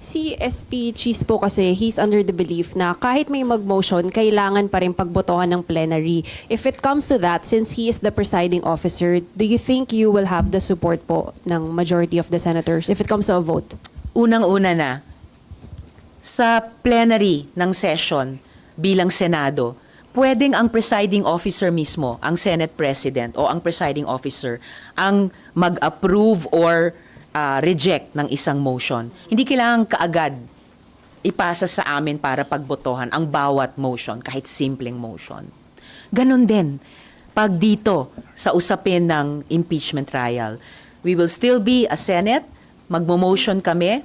Si SP Cheese po kasi, he's under the belief na kahit may mag-motion, kailangan pa rin pagbotohan ng plenary. If it comes to that, since he is the presiding officer, do you think you will have the support po ng majority of the senators if it comes to a vote? Unang-una na, sa plenary ng session bilang Senado, pwedeng ang presiding officer mismo, ang Senate President o ang presiding officer, ang mag-approve or ah, reject ng isang motion. Hindi kailangan kaagad ipasa sa amin para pagbotohan ang bawat motion, kahit simpleng motion. Ganon din, pag dito sa usapin ng impeachment trial, we will still be a Senate, magmo-motion kami,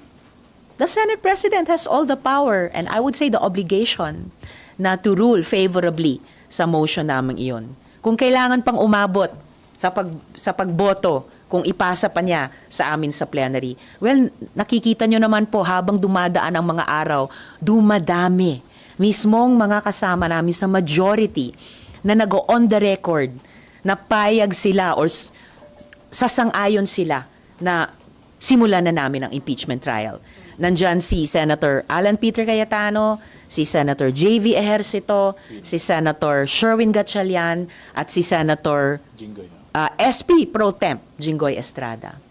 the Senate President has all the power and I would say the obligation na to rule favorably sa motion namin iyon. Kung kailangan pang umabot sa pag sa pagboto kung ipasa pa niya sa amin sa plenary. Well, nakikita nyo naman po habang dumadaan ang mga araw, dumadami. Mismong mga kasama namin sa majority na nag-on the record na payag sila or sasang-ayon sila na simulan na namin ang impeachment trial. Nandyan si Senator Alan Peter Cayetano, si Senator J.V. Ejercito, si Senator Sherwin Gatchalian, at si Senator uh, SP Pro Temp Jinggoy Estrada.